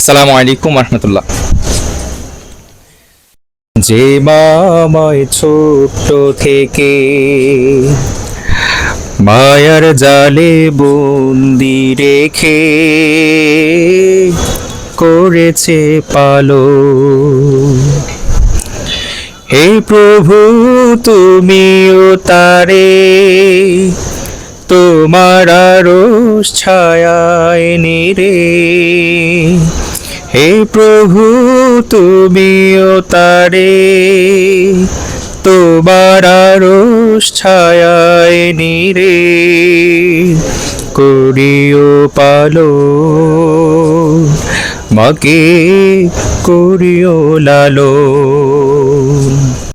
আসসালামু আলাইকুম রহমতুল্লাহ। যে মামায় ছোট্ট থেকে মায়ার জালে বন্দি রেখে করেছে পালো হে প্রভু, তুমিও তারে তোমার আরশ ছায়ায় নিরে। হে প্রভু তুমিও তারে। তোমার আরশ ছায়ায় নিরে করিও পালো। মাকে করিও লালো।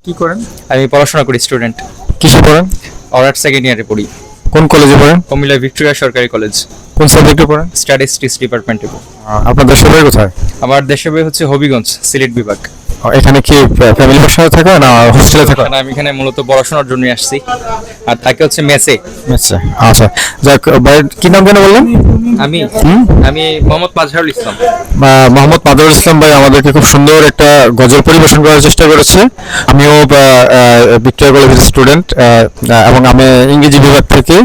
কি করেন? আমি পড়াশোনা করি স্টুডেন্ট। কিসে পড়েন? অনার্স সেকেন্ড ইয়ারে পড়ি। কোন কলেজে পড়েন? কুমিল্লা ভিক্টোরিয়া সরকারি কলেজ। কোন সাবজেক্টে পড়েন? স্ট্যাটিস্টিক্স ডিপার্টমেন্টে আপনার দেশের বাড়ি কোথায়? আমার দেশের হচ্ছে হবিগঞ্জ সিলেট বিভাগ। এখানে কি ফ্যামিলির সাথে থাকা না হোস্টেলে থাকা? না আমি এখানে মূলত পড়াশোনার জন্য আসছি। আর থাকে হচ্ছে মেসে। আচ্ছা আচ্ছা। যাক বাড়ির কি নাম কেন বললেন? আমি? আমি মোহাম্মদ মাজহারুল ইসলাম। মোহাম্মদ মাদুর ইসলাম ভাই আমাদেরকে খুব সুন্দর একটা গজল পরিবেশন করার চেষ্টা করেছে। আমিও ভিক্টোরিয়া কলেজের স্টুডেন্ট এবং আমি ইংরেজি বিভাগ থেকে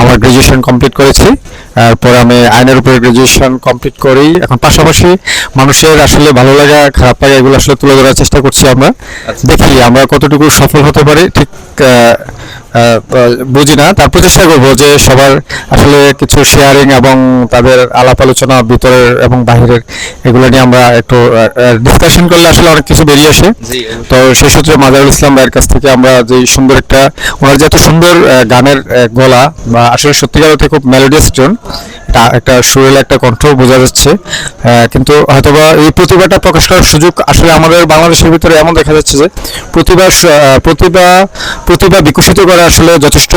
আমার গ্রাজুয়েশন কমপ্লিট করেছি। তারপর আমি আইনের উপরে গ্রাজুয়েশন কমপ্লিট করি। এখন পাশাপাশি মানুষের আসলে ভালো লাগা খারাপ লাগা এগুলো আসলে তুলে ধরার চেষ্টা করছি আমরা। আচ্ছা। দেখি আমরা কতটুকু সফল হতে পারি। ঠিক বুঝি না। তারপর চেষ্টা করব যে সবার আসলে কিছু শেয়ারিং এবং তাদের আলাপ আলোচনা ভিতরের এবং বাহিরের এগুলো নিয়ে আমরা একটু ডিসকাশন করলে আসলে অনেক কিছু বেরিয়ে আসে। তো সেই সূত্রে মাজারুল ইসলাম ভাইয়ের কাছ থেকে আমরা যে সুন্দর একটা ওনার যে এত সুন্দর গানের গলা বা আসলে সত্যিকার অর্থে খুব মেলোডিয়াস এটা একটা সুরেল একটা কণ্ঠ বোঝা যাচ্ছে। কিন্তু হয়তোবা এই প্রতিভাটা প্রকাশ করার সুযোগ আসলে আমাদের বাংলাদেশের ভিতরে এমন দেখা যাচ্ছে যে প্রতিভা প্রতিভা প্রতিভা বিকশিত করা আসলে যথেষ্ট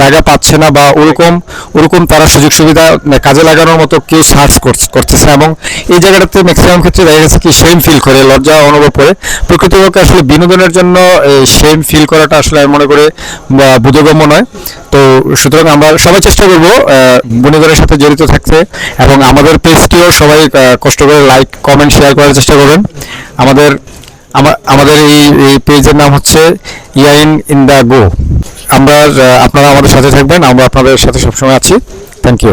জায়গা পাচ্ছে না বা ওরকম ওরকম তারা সুযোগ সুবিধা কাজে লাগানোর মতো কেউ সার্চ করতেছে এবং এই জায়গাটাতে ম্যাক্সিমাম ক্ষেত্রে দেখা গেছে কি সেম ফিল করে, লজ্জা অনুভব করে। প্রকৃতপক্ষে আসলে বিনোদনের জন্য সেম ফিল করাটা আসলে আমি মনে করে বোধগম্য নয়। তো সুতরাং আমরা সবাই চেষ্টা করব বিনোদনের সাথে জড়িত থাকতে এবং আমাদের পেজটিও সবাই কষ্ট করে লাইক কমেন্ট শেয়ার করার চেষ্টা করবেন। আমাদের আমাদের এই এই পেজের নাম হচ্ছে ইয়াইন ইন দ্য গো। আমরা আপনারা আমাদের সাথে থাকবেন, আমরা আপনাদের সাথে সবসময় আছি। Thank you